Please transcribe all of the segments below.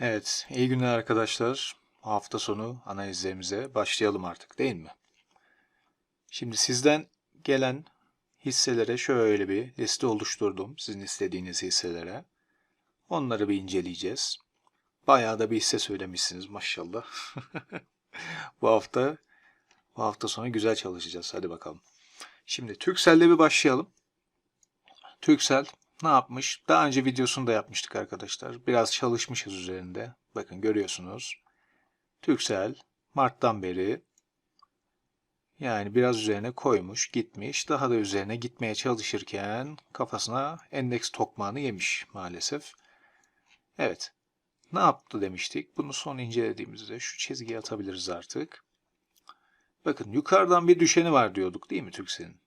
Evet, iyi günler arkadaşlar. Hafta sonu analizlerimize başlayalım artık değil mi? Şimdi sizden gelen hisselere şöyle bir liste oluşturdum. Sizin istediğiniz hisselere. Onları bir inceleyeceğiz. Bayağı da bir hisse söylemişsiniz maşallah. bu hafta bu hafta sonu güzel çalışacağız. Hadi bakalım. Şimdi Türkcell'le bir başlayalım. Türksel ne yapmış? Daha önce videosunu da yapmıştık arkadaşlar. Biraz çalışmışız üzerinde. Bakın görüyorsunuz. Türksel Mart'tan beri yani biraz üzerine koymuş, gitmiş. Daha da üzerine gitmeye çalışırken kafasına endeks tokmağını yemiş maalesef. Evet. Ne yaptı demiştik? Bunu son incelediğimizde şu çizgiyi atabiliriz artık. Bakın yukarıdan bir düşeni var diyorduk değil mi Türksel'in?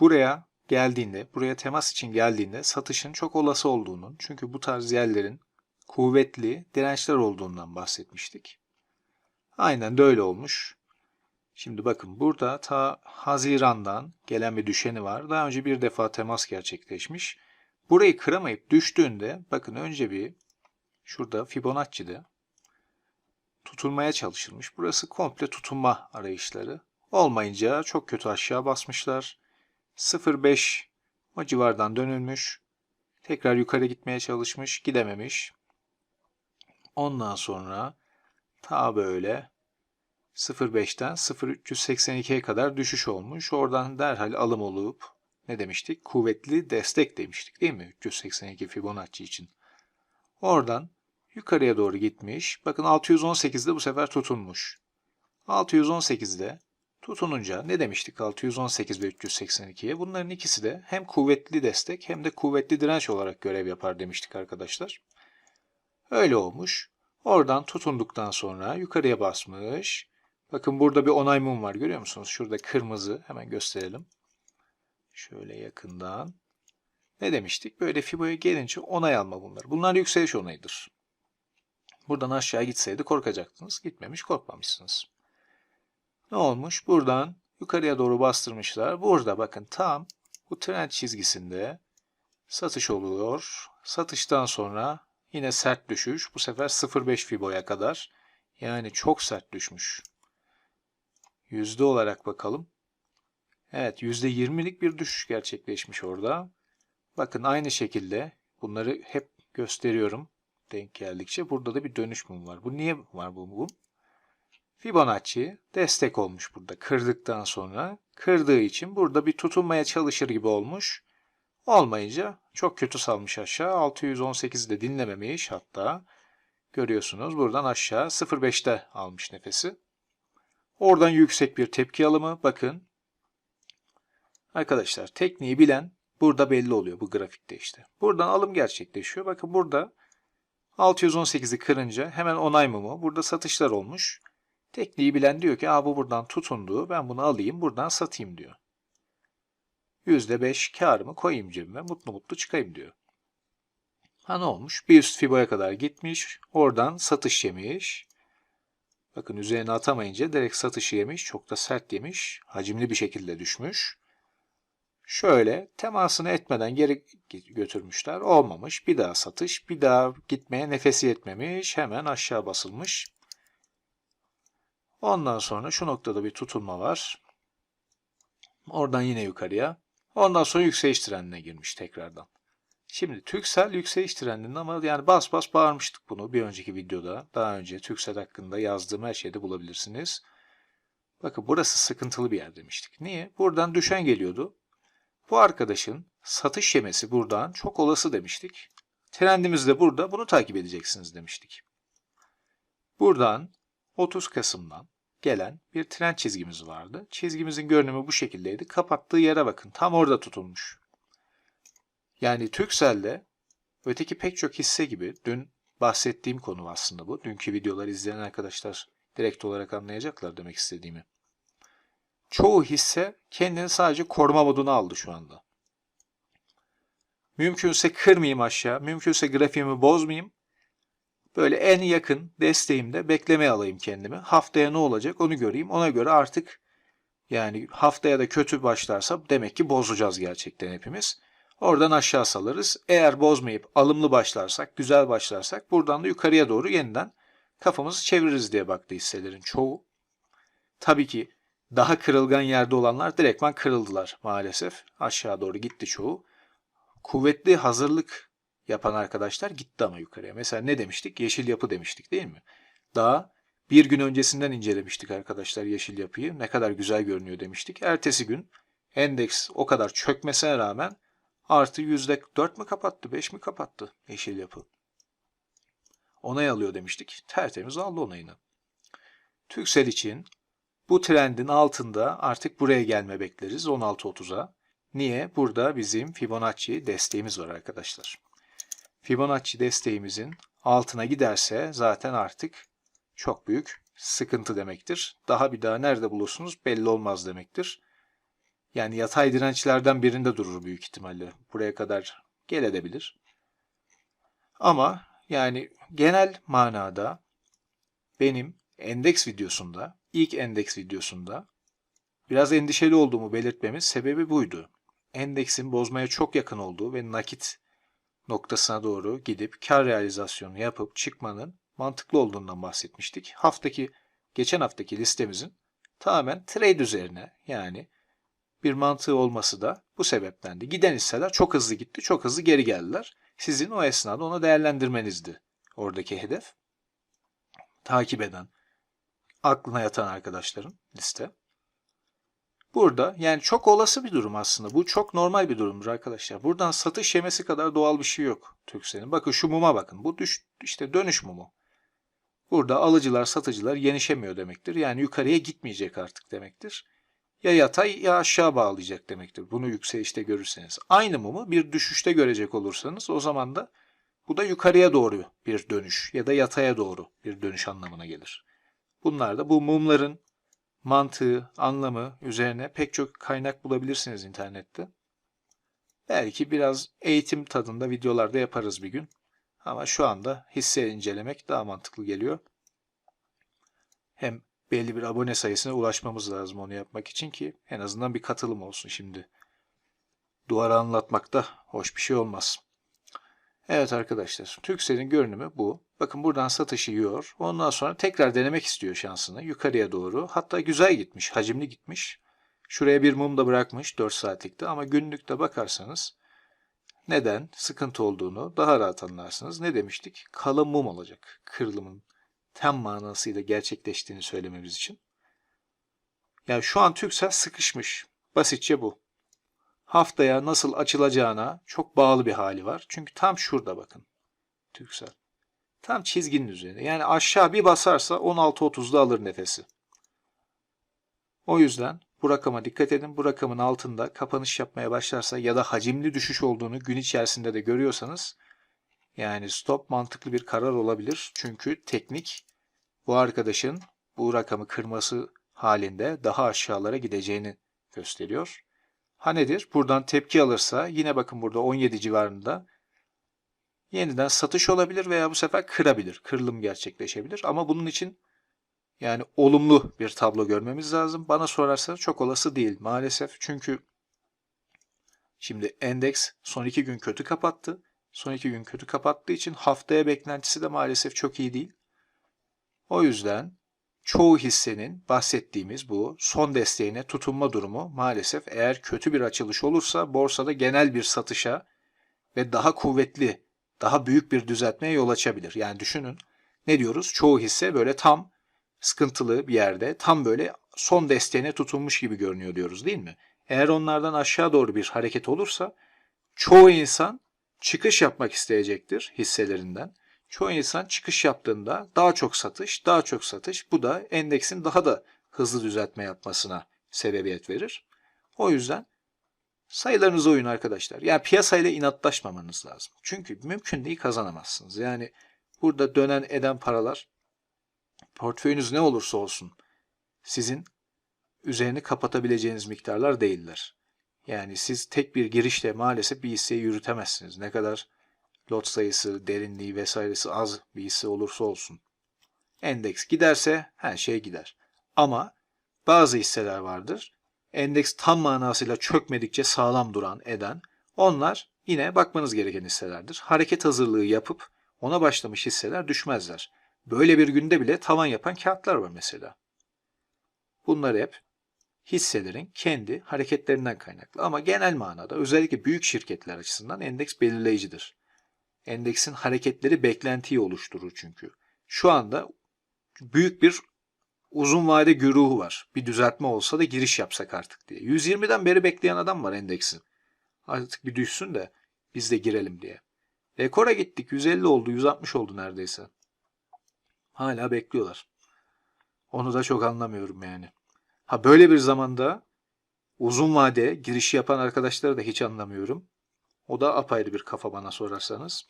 Buraya geldiğinde, buraya temas için geldiğinde satışın çok olası olduğunun, çünkü bu tarz yerlerin kuvvetli dirençler olduğundan bahsetmiştik. Aynen de öyle olmuş. Şimdi bakın burada ta Haziran'dan gelen bir düşeni var. Daha önce bir defa temas gerçekleşmiş. Burayı kıramayıp düştüğünde bakın önce bir şurada Fibonacci'de tutulmaya çalışılmış. Burası komple tutunma arayışları. Olmayınca çok kötü aşağı basmışlar. 0.5 o civardan dönülmüş. Tekrar yukarı gitmeye çalışmış. Gidememiş. Ondan sonra ta böyle 0.5'ten 0.382'ye kadar düşüş olmuş. Oradan derhal alım olup ne demiştik? Kuvvetli destek demiştik değil mi? 382 Fibonacci için. Oradan yukarıya doğru gitmiş. Bakın 618'de bu sefer tutunmuş. 618'de tutununca ne demiştik 618 ve 382'ye? Bunların ikisi de hem kuvvetli destek hem de kuvvetli direnç olarak görev yapar demiştik arkadaşlar. Öyle olmuş. Oradan tutunduktan sonra yukarıya basmış. Bakın burada bir onay mum var görüyor musunuz? Şurada kırmızı. Hemen gösterelim. Şöyle yakından. Ne demiştik? Böyle Fibo'ya gelince onay alma bunlar. Bunlar yükseliş onayıdır. Buradan aşağı gitseydi korkacaktınız. Gitmemiş korkmamışsınız. Ne olmuş? Buradan yukarıya doğru bastırmışlar. Burada bakın tam bu trend çizgisinde satış oluyor. Satıştan sonra yine sert düşüş. Bu sefer 0.5 Fibo'ya kadar. Yani çok sert düşmüş. Yüzde olarak bakalım. Evet %20'lik bir düşüş gerçekleşmiş orada. Bakın aynı şekilde bunları hep gösteriyorum denk geldikçe. Burada da bir dönüş mum var. Bu niye var bu mum? Fibonacci destek olmuş burada kırdıktan sonra. Kırdığı için burada bir tutunmaya çalışır gibi olmuş. Olmayınca çok kötü salmış aşağı. 618'de dinlememiş hatta. Görüyorsunuz buradan aşağı 0.5'te almış nefesi. Oradan yüksek bir tepki alımı. Bakın. Arkadaşlar tekniği bilen burada belli oluyor bu grafikte işte. Buradan alım gerçekleşiyor. Bakın burada 618'i kırınca hemen onay mumu. Burada satışlar olmuş. Tekniği bilen diyor ki bu buradan tutundu. Ben bunu alayım buradan satayım diyor. %5 karımı koyayım cebime. Mutlu mutlu çıkayım diyor. Ha ne olmuş? Bir üst Fibo'ya kadar gitmiş. Oradan satış yemiş. Bakın üzerine atamayınca direkt satışı yemiş. Çok da sert yemiş. Hacimli bir şekilde düşmüş. Şöyle temasını etmeden geri götürmüşler. Olmamış. Bir daha satış. Bir daha gitmeye nefesi yetmemiş. Hemen aşağı basılmış. Ondan sonra şu noktada bir tutulma var. Oradan yine yukarıya. Ondan sonra yükseliş trendine girmiş tekrardan. Şimdi Türksel yükseliş trendinde ama yani bas bas bağırmıştık bunu bir önceki videoda. Daha önce Türksel hakkında yazdığım her şeyde bulabilirsiniz. Bakın burası sıkıntılı bir yer demiştik. Niye? Buradan düşen geliyordu. Bu arkadaşın satış yemesi buradan çok olası demiştik. Trendimiz de burada. Bunu takip edeceksiniz demiştik. Buradan 30 Kasım'dan gelen bir trend çizgimiz vardı. Çizgimizin görünümü bu şekildeydi. Kapattığı yere bakın. Tam orada tutulmuş. Yani Türkcell'de öteki pek çok hisse gibi dün bahsettiğim konu aslında bu. Dünkü videoları izleyen arkadaşlar direkt olarak anlayacaklar demek istediğimi. Çoğu hisse kendini sadece koruma moduna aldı şu anda. Mümkünse kırmayayım aşağı, mümkünse grafiğimi bozmayayım. Böyle en yakın desteğimde beklemeye alayım kendimi. Haftaya ne olacak onu göreyim. Ona göre artık yani haftaya da kötü başlarsa demek ki bozacağız gerçekten hepimiz. Oradan aşağı salarız. Eğer bozmayıp alımlı başlarsak, güzel başlarsak buradan da yukarıya doğru yeniden kafamızı çeviririz diye baktı hisselerin çoğu. Tabii ki daha kırılgan yerde olanlar direktman kırıldılar maalesef. Aşağı doğru gitti çoğu. Kuvvetli hazırlık yapan arkadaşlar gitti ama yukarıya. Mesela ne demiştik? Yeşil yapı demiştik değil mi? Daha bir gün öncesinden incelemiştik arkadaşlar yeşil yapıyı. Ne kadar güzel görünüyor demiştik. Ertesi gün endeks o kadar çökmesine rağmen artı yüzde dört mü kapattı, beş mi kapattı yeşil yapı? Onay alıyor demiştik. Tertemiz aldı onayını. Türksel için bu trendin altında artık buraya gelme bekleriz 16.30'a. Niye? Burada bizim Fibonacci desteğimiz var arkadaşlar. Fibonacci desteğimizin altına giderse zaten artık çok büyük sıkıntı demektir. Daha bir daha nerede bulursunuz belli olmaz demektir. Yani yatay dirençlerden birinde durur büyük ihtimalle. Buraya kadar gelebilir. Ama yani genel manada benim endeks videosunda, ilk endeks videosunda biraz endişeli olduğumu belirtmemin sebebi buydu. Endeksin bozmaya çok yakın olduğu ve nakit noktasına doğru gidip kar realizasyonu yapıp çıkmanın mantıklı olduğundan bahsetmiştik. Haftaki geçen haftaki listemizin tamamen trade üzerine yani bir mantığı olması da bu sebeptendi. Giden hisseler çok hızlı gitti, çok hızlı geri geldiler. Sizin o esnada onu değerlendirmenizdi oradaki hedef. Takip eden, aklına yatan arkadaşların liste. Burada yani çok olası bir durum aslında. Bu çok normal bir durumdur arkadaşlar. Buradan satış yemesi kadar doğal bir şey yok Türksel'in. Bakın şu muma bakın. Bu düş, işte dönüş mumu. Burada alıcılar, satıcılar yenişemiyor demektir. Yani yukarıya gitmeyecek artık demektir. Ya yatay ya aşağı bağlayacak demektir. Bunu yükselişte görürseniz. Aynı mumu bir düşüşte görecek olursanız o zaman da bu da yukarıya doğru bir dönüş ya da yataya doğru bir dönüş anlamına gelir. Bunlar da bu mumların mantığı, anlamı üzerine pek çok kaynak bulabilirsiniz internette. Belki biraz eğitim tadında videolarda yaparız bir gün. Ama şu anda hisse incelemek daha mantıklı geliyor. Hem belli bir abone sayısına ulaşmamız lazım onu yapmak için ki en azından bir katılım olsun şimdi. Duvara anlatmak da hoş bir şey olmaz. Evet arkadaşlar, Türkcell'in görünümü bu. Bakın buradan satışı yiyor. Ondan sonra tekrar denemek istiyor şansını yukarıya doğru. Hatta güzel gitmiş, hacimli gitmiş. Şuraya bir mum da bırakmış 4 saatlikte ama günlükte bakarsanız neden sıkıntı olduğunu daha rahat anlarsınız. Ne demiştik? Kalın mum olacak. Kırılımın tam manasıyla gerçekleştiğini söylememiz için. Yani şu an Türksel sıkışmış. Basitçe bu. Haftaya nasıl açılacağına çok bağlı bir hali var. Çünkü tam şurada bakın. Türksel. Tam çizginin üzerinde. Yani aşağı bir basarsa 16.30'da alır nefesi. O yüzden bu rakama dikkat edin. Bu rakamın altında kapanış yapmaya başlarsa ya da hacimli düşüş olduğunu gün içerisinde de görüyorsanız yani stop mantıklı bir karar olabilir. Çünkü teknik bu arkadaşın bu rakamı kırması halinde daha aşağılara gideceğini gösteriyor. Ha nedir? Buradan tepki alırsa yine bakın burada 17 civarında yeniden satış olabilir veya bu sefer kırabilir. Kırılım gerçekleşebilir. Ama bunun için yani olumlu bir tablo görmemiz lazım. Bana sorarsa çok olası değil maalesef. Çünkü şimdi endeks son iki gün kötü kapattı. Son iki gün kötü kapattığı için haftaya beklentisi de maalesef çok iyi değil. O yüzden çoğu hissenin bahsettiğimiz bu son desteğine tutunma durumu maalesef eğer kötü bir açılış olursa borsada genel bir satışa ve daha kuvvetli, daha büyük bir düzeltmeye yol açabilir. Yani düşünün ne diyoruz? Çoğu hisse böyle tam sıkıntılı bir yerde, tam böyle son desteğine tutunmuş gibi görünüyor diyoruz değil mi? Eğer onlardan aşağı doğru bir hareket olursa çoğu insan çıkış yapmak isteyecektir hisselerinden. Çoğu insan çıkış yaptığında daha çok satış, daha çok satış bu da endeksin daha da hızlı düzeltme yapmasına sebebiyet verir. O yüzden sayılarınıza uyun arkadaşlar. Yani piyasayla inatlaşmamanız lazım. Çünkü mümkün değil kazanamazsınız. Yani burada dönen eden paralar portföyünüz ne olursa olsun sizin üzerini kapatabileceğiniz miktarlar değiller. Yani siz tek bir girişle maalesef bir hisseyi yürütemezsiniz. Ne kadar lot sayısı, derinliği vesairesi az bir hisse olursa olsun. Endeks giderse her şey gider. Ama bazı hisseler vardır. Endeks tam manasıyla çökmedikçe sağlam duran, eden. Onlar yine bakmanız gereken hisselerdir. Hareket hazırlığı yapıp ona başlamış hisseler düşmezler. Böyle bir günde bile tavan yapan kağıtlar var mesela. Bunlar hep hisselerin kendi hareketlerinden kaynaklı. Ama genel manada özellikle büyük şirketler açısından endeks belirleyicidir. Endeksin hareketleri beklentiyi oluşturur çünkü. Şu anda büyük bir uzun vade güruhu var. Bir düzeltme olsa da giriş yapsak artık diye. 120'den beri bekleyen adam var endeksin. Artık bir düşsün de biz de girelim diye. Rekora gittik. 150 oldu, 160 oldu neredeyse. Hala bekliyorlar. Onu da çok anlamıyorum yani. Ha böyle bir zamanda uzun vade giriş yapan arkadaşları da hiç anlamıyorum. O da apayrı bir kafa bana sorarsanız.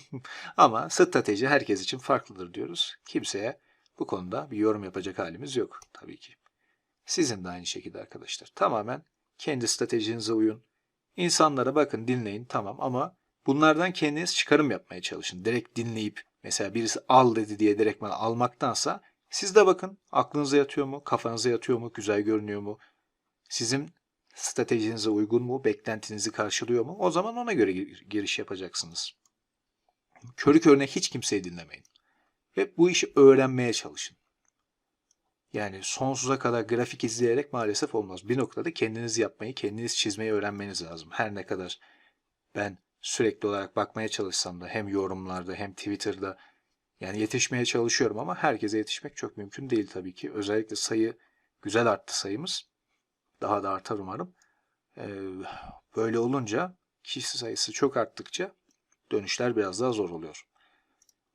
Ama strateji herkes için farklıdır diyoruz. Kimseye bu konuda bir yorum yapacak halimiz yok tabii ki. Sizin de aynı şekilde arkadaşlar. Tamamen kendi stratejinize uyun. İnsanlara bakın, dinleyin tamam ama bunlardan kendiniz çıkarım yapmaya çalışın. Direkt dinleyip mesela birisi al dedi diye direkt bana almaktansa siz de bakın aklınıza yatıyor mu, kafanıza yatıyor mu, güzel görünüyor mu? Sizin stratejinize uygun mu, beklentinizi karşılıyor mu? O zaman ona göre giriş yapacaksınız. Körü körüne hiç kimseyi dinlemeyin. Ve bu işi öğrenmeye çalışın. Yani sonsuza kadar grafik izleyerek maalesef olmaz. Bir noktada kendiniz yapmayı, kendiniz çizmeyi öğrenmeniz lazım. Her ne kadar ben sürekli olarak bakmaya çalışsam da hem yorumlarda hem Twitter'da yani yetişmeye çalışıyorum ama herkese yetişmek çok mümkün değil tabii ki. Özellikle sayı güzel arttı sayımız. Daha da artar umarım. Ee, böyle olunca kişi sayısı çok arttıkça dönüşler biraz daha zor oluyor.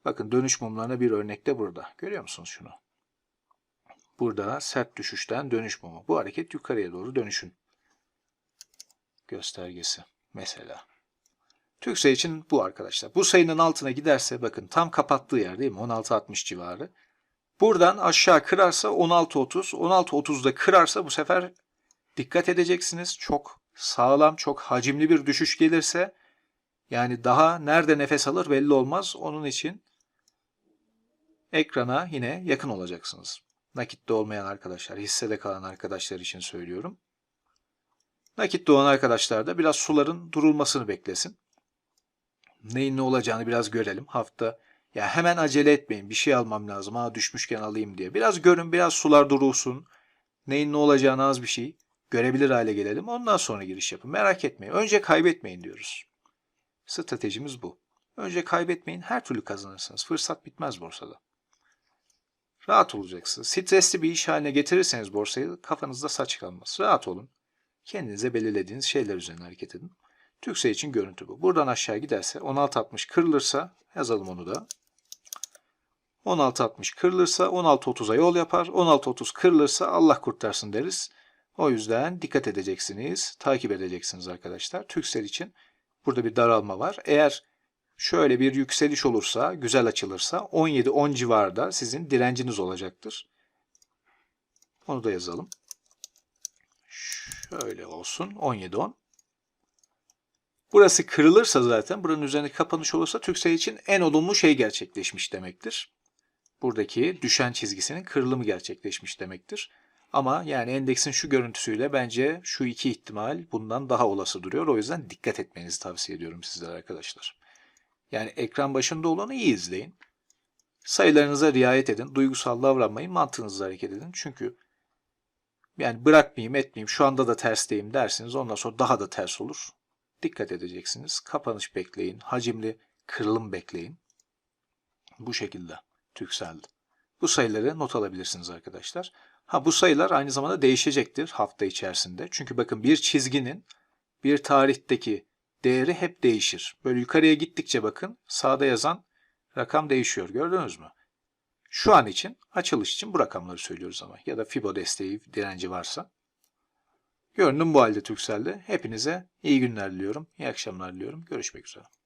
Bakın dönüş mumlarına bir örnek de burada. Görüyor musunuz şunu? Burada sert düşüşten dönüş mumu. Bu hareket yukarıya doğru dönüşün göstergesi mesela. Türkse için bu arkadaşlar. Bu sayının altına giderse bakın tam kapattığı yer değil mi? 16.60 civarı. Buradan aşağı kırarsa 16.30. 16.30'da kırarsa bu sefer dikkat edeceksiniz. Çok sağlam, çok hacimli bir düşüş gelirse yani daha nerede nefes alır belli olmaz. Onun için ekrana yine yakın olacaksınız. Nakitte olmayan arkadaşlar, hissede kalan arkadaşlar için söylüyorum. Nakitte olan arkadaşlar da biraz suların durulmasını beklesin. Neyin ne olacağını biraz görelim. Hafta ya hemen acele etmeyin. Bir şey almam lazım. Ha düşmüşken alayım diye. Biraz görün, biraz sular durulsun. Neyin ne olacağını az bir şey görebilir hale gelelim. Ondan sonra giriş yapın. Merak etmeyin. Önce kaybetmeyin diyoruz. Stratejimiz bu. Önce kaybetmeyin. Her türlü kazanırsınız. Fırsat bitmez borsada. Rahat olacaksınız. Stresli bir iş haline getirirseniz borsayı kafanızda saç kalmaz. Rahat olun. Kendinize belirlediğiniz şeyler üzerine hareket edin. Türkse için görüntü bu. Buradan aşağı giderse 16.60 kırılırsa yazalım onu da. 16.60 kırılırsa 16.30'a yol yapar. 16.30 kırılırsa Allah kurtarsın deriz. O yüzden dikkat edeceksiniz. Takip edeceksiniz arkadaşlar. Türksel için burada bir daralma var. Eğer şöyle bir yükseliş olursa, güzel açılırsa 17-10 civarında sizin direnciniz olacaktır. Onu da yazalım. Şöyle olsun. 17-10. Burası kırılırsa zaten, buranın üzerine kapanış olursa Türksel için en olumlu şey gerçekleşmiş demektir. Buradaki düşen çizgisinin kırılımı gerçekleşmiş demektir. Ama yani endeksin şu görüntüsüyle bence şu iki ihtimal bundan daha olası duruyor. O yüzden dikkat etmenizi tavsiye ediyorum sizlere arkadaşlar. Yani ekran başında olanı iyi izleyin. Sayılarınıza riayet edin. Duygusal davranmayın. Mantığınızla hareket edin. Çünkü yani bırakmayayım etmeyeyim şu anda da tersteyim dersiniz. Ondan sonra daha da ters olur. Dikkat edeceksiniz. Kapanış bekleyin. Hacimli kırılım bekleyin. Bu şekilde Türksel'de. Bu sayıları not alabilirsiniz arkadaşlar. Ha bu sayılar aynı zamanda değişecektir hafta içerisinde. Çünkü bakın bir çizginin bir tarihteki değeri hep değişir. Böyle yukarıya gittikçe bakın sağda yazan rakam değişiyor. Gördünüz mü? Şu an için açılış için bu rakamları söylüyoruz ama ya da Fibo desteği direnci varsa. Görünüm bu halde Türksel'de. Hepinize iyi günler diliyorum. İyi akşamlar diliyorum. Görüşmek üzere.